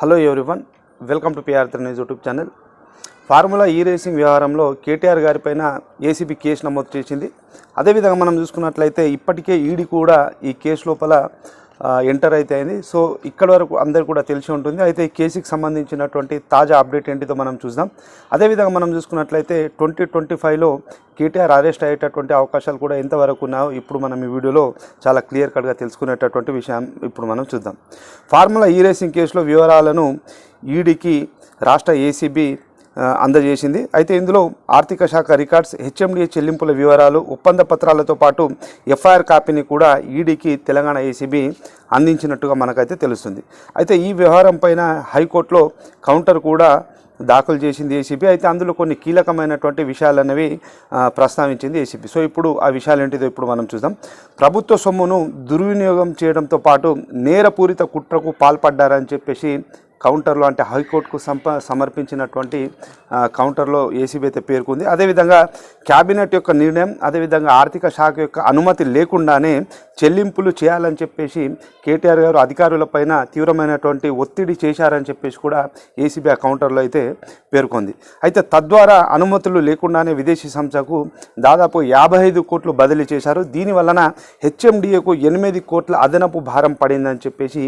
Hello everyone welcome to PR three news YouTube channel formula E racing వ్యవహారంలో KTR గారిపైన ACB case నమోదు చేసింది. అదేవిధంగా మనం చూసుకున్నట్లయితే ఇప్పటికే ఈడీ కూడా ఈ కేసు లోపల ఎంటర్ అయితే అయింది. సో ఇక్కడ వరకు అందరు కూడా తెలిసి ఉంటుంది. అయితే ఈ కేసుకి సంబంధించినటువంటి తాజా అప్డేట్ ఏంటిదో మనం చూద్దాం. అదేవిధంగా మనం చూసుకున్నట్లయితే ట్వంటీ ట్వంటీ ఫైవ్లో కేటీఆర్ అరెస్ట్ అయ్యేటటువంటి అవకాశాలు కూడా ఎంతవరకు ఉన్నాయో ఇప్పుడు మనం ఈ వీడియోలో చాలా క్లియర్ కట్గా తెలుసుకునేటటువంటి విషయం ఇప్పుడు మనం చూద్దాం. ఫార్ములా ఈ రేసింగ్ కేసులో వివరాలను ఈడీకి రాష్ట్ర ఏసీబీ అందజేసింది. అయితే ఇందులో ఆర్థిక శాఖ రికార్డ్స్ హెచ్ఎండిఏ చెల్లింపుల వివరాలు ఒప్పంద పత్రాలతో పాటు ఎఫ్ఐఆర్ కాపీని కూడా ఈడీకి తెలంగాణ ఏసీబీ అందించినట్టుగా మనకైతే తెలుస్తుంది. అయితే ఈ వ్యవహారం పైన హైకోర్టులో కౌంటర్ కూడా దాఖలు చేసింది ఏసీబీ. అయితే అందులో కొన్ని కీలకమైనటువంటి విషయాలు అనేవి ప్రస్తావించింది ఏసీబీ. సో ఇప్పుడు ఆ విషయాలు ఏంటిదో ఇప్పుడు మనం చూద్దాం. ప్రభుత్వ సొమ్మును దుర్వినియోగం చేయడంతో పాటు నేరపూరిత కుట్రకు పాల్పడ్డారని చెప్పేసి కౌంటర్లో అంటే హైకోర్టుకు సంప సమర్పించినటువంటి కౌంటర్లో ఏసీబీ అయితే పేర్కొంది. అదేవిధంగా క్యాబినెట్ యొక్క నిర్ణయం అదేవిధంగా ఆర్థిక శాఖ యొక్క అనుమతి లేకుండానే చెల్లింపులు చేయాలని చెప్పేసి కేటీఆర్ గారు అధికారులపైన తీవ్రమైనటువంటి ఒత్తిడి చేశారని చెప్పేసి కూడా ఏసీబీ ఆ కౌంటర్లో అయితే పేర్కొంది. అయితే తద్వారా అనుమతులు లేకుండానే విదేశీ సంస్థకు దాదాపు యాభై ఐదు కోట్లు బదిలీ చేశారు. దీని వలన హెచ్ఎండిఏకు ఎనిమిది కోట్ల అదనపు భారం పడిందని చెప్పేసి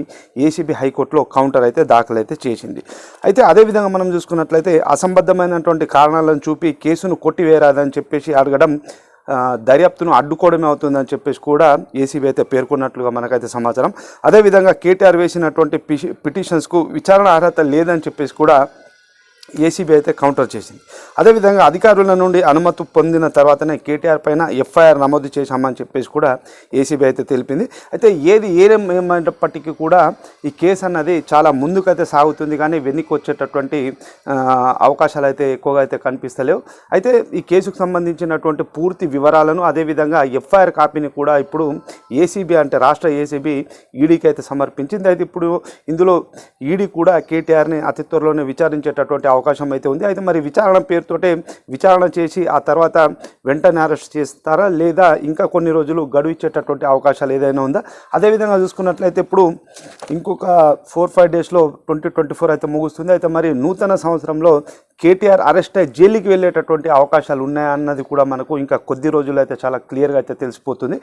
ఏసీబీ హైకోర్టులో కౌంటర్ అయితే దాఖలైతే చేసింది. అయితే అదేవిధంగా మనం చూసుకున్నట్లయితే అసంబద్ధమైనటువంటి కారణాలను చూపి కేసును కొట్టివేరాదని చెప్పేసి అడగడం దర్యాప్తును అడ్డుకోవడమే అవుతుందని చెప్పేసి కూడా ఏసీబీ అయితే పేర్కొన్నట్లుగా మనకైతే సమాచారం. అదేవిధంగా కేటీఆర్ వేసినటువంటి పిటిషన్స్కు విచారణ అర్హత లేదని చెప్పేసి కూడా ఏసీబీ అయితే కౌంటర్ చేసింది. అదేవిధంగా అధికారుల నుండి అనుమతి పొందిన తర్వాతనే కేటీఆర్ పైన ఎఫ్ఐఆర్ నమోదు చేశామని చెప్పేసి కూడా ఏసీబీ అయితే తెలిపింది. అయితే ఏది ఏమైనప్పటికీ కూడా ఈ కేసు అన్నది చాలా ముందుకైతే సాగుతుంది కానీ వెనక్కి వచ్చేటటువంటి అవకాశాలు అయితే ఎక్కువగా అయితే కనిపిస్తలేవు. అయితే ఈ కేసుకు సంబంధించినటువంటి పూర్తి వివరాలను అదేవిధంగా ఎఫ్ఐఆర్ కాపీని కూడా ఇప్పుడు ఏసీబీ అంటే రాష్ట్ర ఏసీబీ ఈడీకి అయితే సమర్పించింది. అయితే ఇప్పుడు ఇందులో ఈడీ కూడా కేటీఆర్ని అతి త్వరలోనే విచారించేటటువంటి అవకాశం అయితే ఉంది. అయితే మరి విచారణ పేరుతోటే విచారణ చేసి ఆ తర్వాత వెంటనే అరెస్ట్ చేస్తారా? లేదా ఇంకా కొన్ని రోజులు గడువు ఇచ్చేటటువంటి అవకాశాలు ఏదైనా ఉందా? అదేవిధంగా చూసుకున్నట్లయితే ఇప్పుడు ఇంకొక ఫోర్ ఫైవ్ డేస్లో ట్వంటీ ట్వంటీ ఫోర్ అయితే ముగుస్తుంది. అయితే మరి నూతన సంవత్సరంలో కేటీఆర్ అరెస్ట్ అయ్యి జైలుకి వెళ్ళేటటువంటి అవకాశాలు ఉన్నాయా అన్నది కూడా మనకు ఇంకా కొద్ది రోజులు అయితే చాలా క్లియర్గా అయితే తెలిసిపోతుంది.